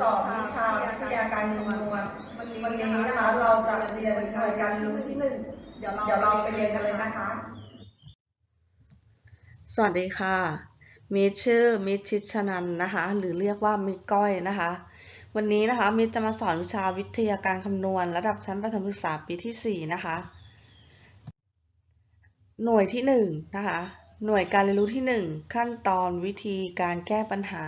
สอบวิชาวิทยาการคำนวณวันนี้นะคะเราจะเรียนหน่วยการเรียนรู้ที่หนึ่งเดี๋ยวเราไปเรียนกันเลยนะคะ สวัสดีค่ะมิชื่อมิชิชนันนะคะ หรือเรียกว่ามิตรก้อยนะคะ วันนี้นะคะมิจะมาสอนวิชาวิทยาการคำนวณ ระดับชั้นประถมศึกษาปีที่ 4 นะคะ หน่วยที่1นะคะ หน่วยการเรียนรู้ที่ 1 ขั้นตอนวิธีการแก้ปัญหา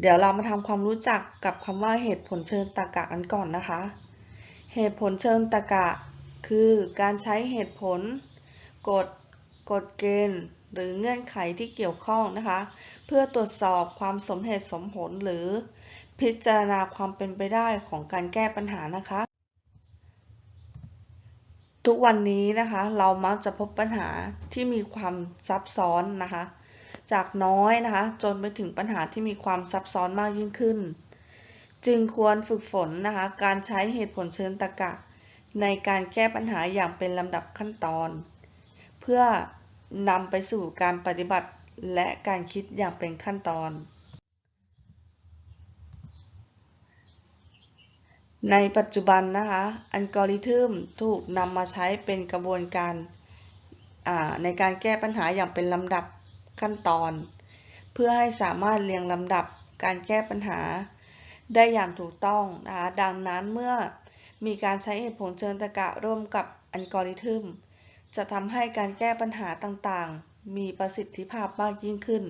เดี๋ยวเรามาทำความรู้จักกับคำว่าเหตุผลเชิงตรรกะกันก่อนนะคะ เหตุผลเชิงตรรกะ คือการใช้เหตุผล กฎ กฎเกณฑ์ หรือเงื่อนไขที่เกี่ยวข้องนะคะ เพื่อตรวจสอบความสมเหตุสมผลหรือพิจารณาความเป็นไปได้ของการแก้ปัญหานะคะ ทุกวันนี้นะคะ เรามักจะพบปัญหาที่มีความซับซ้อนนะคะ จากน้อยนะคะ จนไปถึงปัญหาที่มีความซับซ้อนมากยิ่งขึ้น จึงควรฝึกฝนนะคะ การใช้เหตุผลเชิงตรรกะ ในการแก้ปัญหาอย่างเป็นลำดับขั้นตอน เพื่อนำไปสู่การปฏิบัติและการคิดอย่างเป็นขั้นตอน ในปัจจุบันนะคะอัลกอริทึมถูกนำมาใช้เป็นกระบวนการในการแก้ปัญหาอย่างเป็นลำดับ ขั้นตอน เพื่อให้สามารถเรียงลำดับการแก้ปัญหา ได้อย่างถูกต้องนะคะดังนั้นเมื่อมีการใช้เหตุผลเชิงตรรกะร่วมกับอัลกอริทึม จะทำให้การแก้ปัญหาต่างๆ มีประสิทธิภาพมากยิ่งขึ้น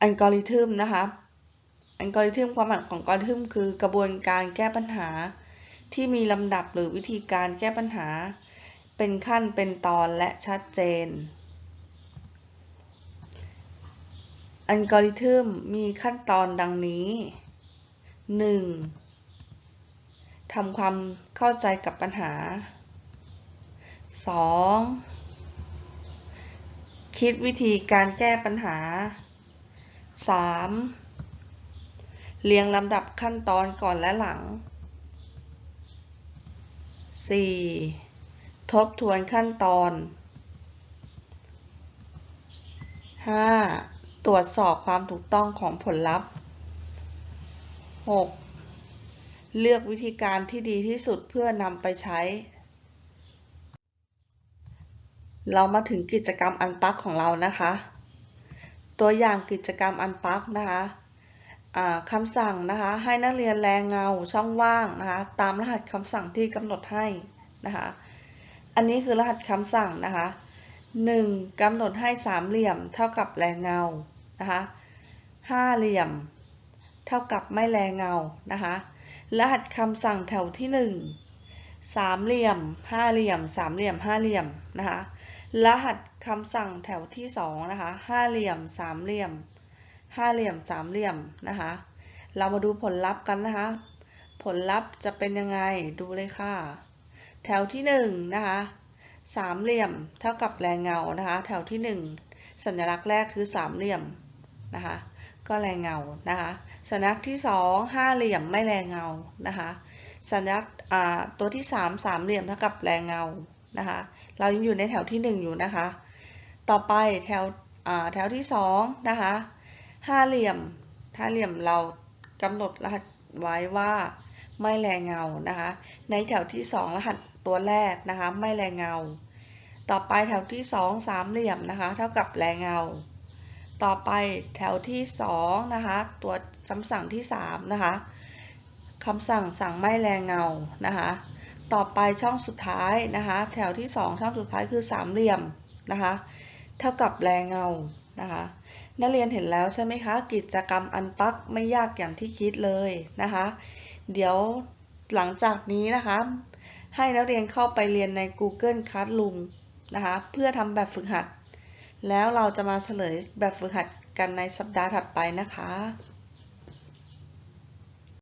อัลกอริทึมนะคะอัลกอริทึมความหมายของอัลกอริทึมคือกระบวนการแก้ปัญหา ที่มีลำดับหรือวิธีการแก้ปัญหา เป็นขั้นเป็นตอนและชัดเจน อัลกอริทึมมีขั้นตอนดังนี้ 1. ทำความเข้าใจกับปัญหา 2. คิดวิธีการแก้ปัญหา 3. เรียงลำดับขั้นตอนก่อนและหลัง 4. ทบทวนขั้นตอน 5. ตรวจสอบความถูกต้องของผลลัพธ์ 6. เลือกวิธีการที่ดีที่สุดเพื่อนำไปใช้ เรามาถึงกิจกรรมอันปักของเรานะคะ ตัวอย่างกิจกรรมอันปักนะคะคำสั่งนะคะให้นักเรียนแรงเงาช่องว่างนะคะตามรหัสคำสั่งที่กำหนดให้นะคะ อันนี้คือรหัสคำสั่งนะคะ 1. กำหนดให้สามเหลี่ยมเท่ากับแรงเงานะคะห้าเหลี่ยม เท่ากับไม่แรงเงานะคะรหัสคำสั่งแถวที่ 1 สามเหลี่ยมห้าเหลี่ยมสามเหลี่ยมห้าเหลี่ยมนะคะรหัสคำสั่งแถวที่2นะคะห้าเหลี่ยมสามเหลี่ยมห้าเหลี่ยมสามเหลี่ยมนะคะเรามาดูผลลัพธ์กันนะคะ ผลลัพธ์จะเป็นยังไงดูเลยค่ะ แถวที่1นะคะสามเหลี่ยมเท่ากับแรงเงานะคะ แถวที่ 1 สัญลักษณ์แรกคือสามเหลี่ยมนะคะก็แรงเงานะคะสัญลักษณ์ที่2ห้าเหลี่ยมไม่แรงเงานะคะสัญลักษณ์ตัวที่3สามเหลี่ยมเท่ากับแรงเงานะคะเรายังอยู่ในแถวที่ 1 อยู่นะคะ ต่อไปแถวแถวที่2นะคะห้าเหลี่ยมห้าเหลี่ยมเรากำหนดรหัสไว้ว่าไม่แรงเงานะคะในแถวที่ 2 รหัส ตัวแรกนะคะไม่แรงเงา ต่อไปแถวที่ 2 สามเหลี่ยมนะคะ เท่ากับแรงเงา ต่อไปแถวที่2นะคะตัวคำสั่งที่3นะคะคำสั่งสั่งไม่แรงเงานะคะต่อไปช่องสุดท้ายนะคะแถวที่ 2 ช่องสุดท้ายคือสามเหลี่ยมนะคะเท่ากับแรงเงานะคะนักเรียนเห็นแล้วใช่ไหมคะ กิจกรรมอันปักไม่ยากอย่างที่คิดเลยนะคะ เดี๋ยวหลังจากนี้นะคะ ให้นักเรียนเข้าไปเรียนใน Google Classroom นะคะ เพื่อทำแบบฝึกหัด แล้วเราจะมาเฉลยแบบฝึกหัดกันในสัปดาห์ถัดไปนะคะ